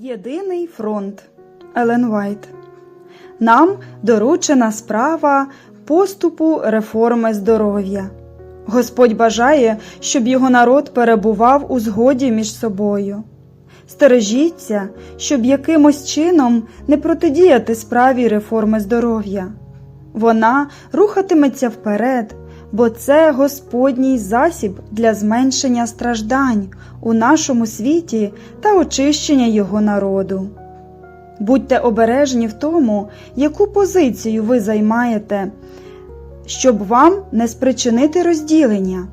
Єдиний фронт Елен Вайт. Нам доручена справа поступу реформи здоров'я. Господь бажає, щоб його народ перебував у згоді між собою. Стережіться, щоб якимось чином не протидіяти справі реформи здоров'я. Вона рухатиметься вперед, бо це Господній засіб для зменшення страждань у нашому світі та очищення його народу. Будьте обережні в тому, яку позицію ви займаєте, щоб вам не спричинити розділення.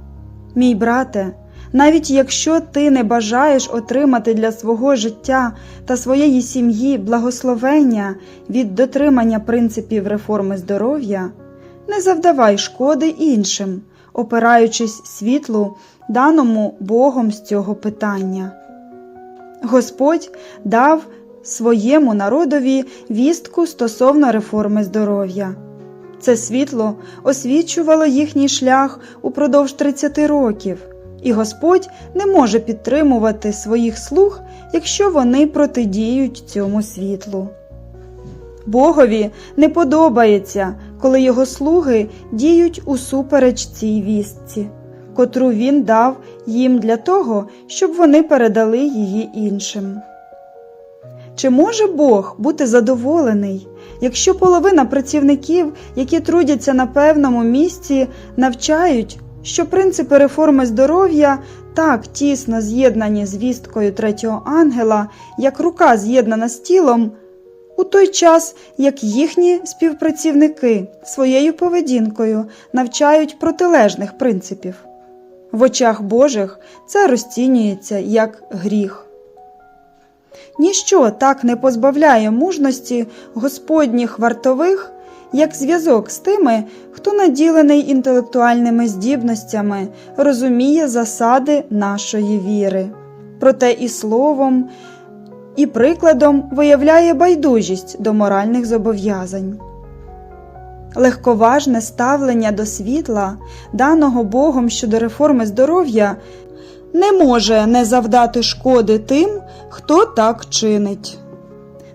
Мій брате, навіть якщо ти не бажаєш отримати для свого життя та своєї сім'ї благословення від дотримання принципів реформи здоров'я, не завдавай шкоди іншим, опираючись світлу, даному Богом з цього питання. Господь дав своєму народові вістку стосовно реформи здоров'я. Це світло освічувало їхній шлях упродовж 30 років, і Господь не може підтримувати своїх слуг, якщо вони протидіють цьому світлу. Богові не подобається, коли його слуги діють усупереч цій вістці, котру він дав їм для того, щоб вони передали її іншим. Чи може Бог бути задоволений, якщо половина працівників, які трудяться на певному місці, навчають, що принципи реформи здоров'я так тісно з'єднані з вісткою третього ангела, як рука з'єднана з тілом, у той час як їхні співпрацівники своєю поведінкою навчають протилежних принципів? В очах Божих це розцінюється як гріх. Ніщо так не позбавляє мужності Господніх вартових, як зв'язок з тими, хто наділений інтелектуальними здібностями, розуміє засади нашої віри. Проте і словом, і прикладом виявляє байдужість до моральних зобов'язань. Легковажне ставлення до світла, даного Богом щодо реформи здоров'я, не може не завдати шкоди тим, хто так чинить.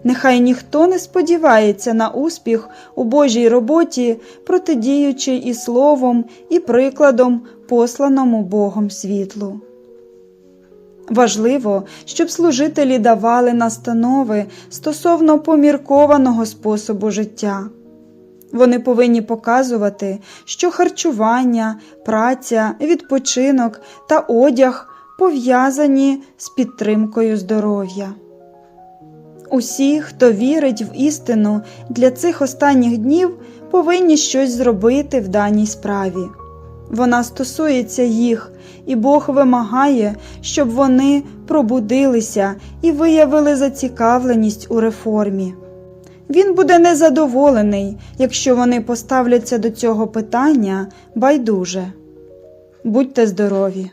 Нехай ніхто не сподівається на успіх у Божій роботі, протидіючи і словом, і прикладом, посланому Богом світлу. Важливо, щоб служителі давали настанови стосовно поміркованого способу життя. Вони повинні показувати, що харчування, праця, відпочинок та одяг пов'язані з підтримкою здоров'я. Усі, хто вірить в істину для цих останніх днів, повинні щось зробити в даній справі. Вона стосується їх, і Бог вимагає, щоб вони пробудилися і виявили зацікавленість у реформі. Він буде незадоволений, якщо вони поставляться до цього питання байдуже. Будьте здорові!